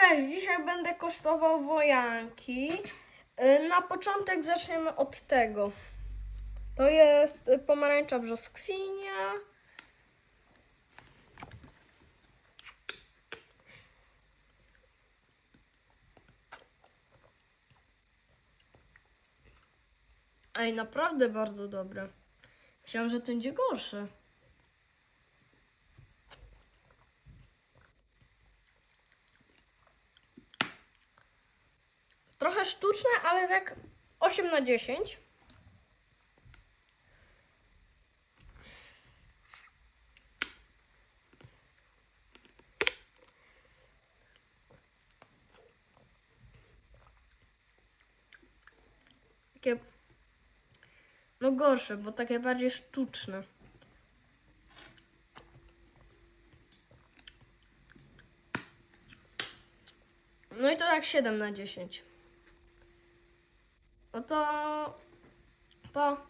Cześć, dzisiaj będę kosztował wojanki. Y, Na początek zaczniemy od tego. To jest pomarańcza brzoskwinia. Ej, naprawdę bardzo dobre. Myślałam, że to będzie gorsze. Trochę sztuczne, ale tak 8 na 10. Takie no gorsze, bo takie bardziej sztuczne. No i to tak 7 na 10. No to po.